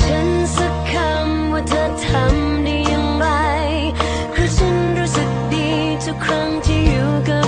ฉันสักคำว่าเธอทำได้ย่งไรเพราะฉันรู้สึกดีทุกครั้งที่อยู่กับ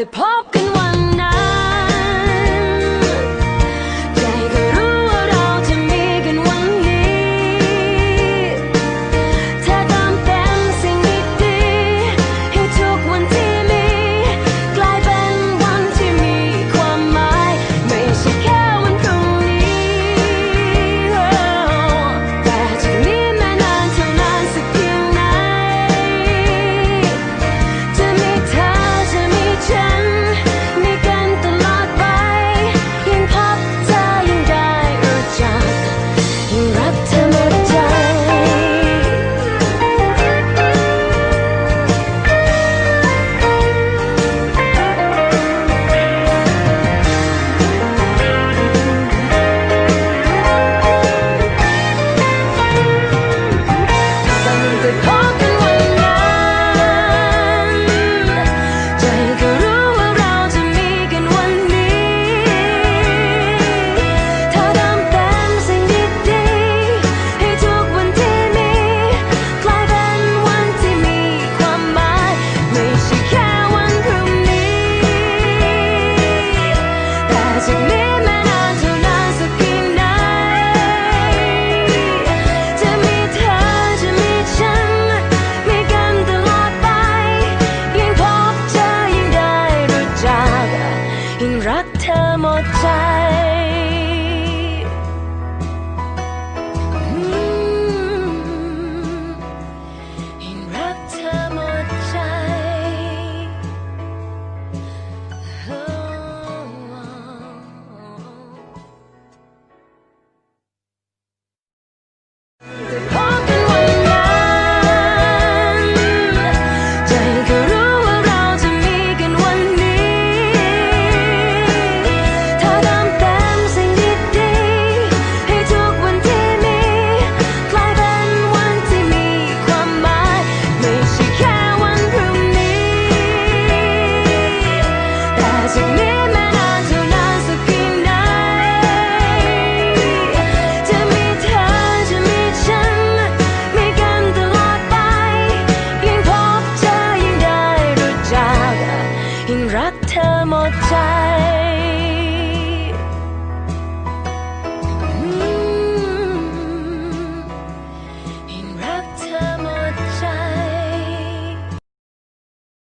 the power. submit designate.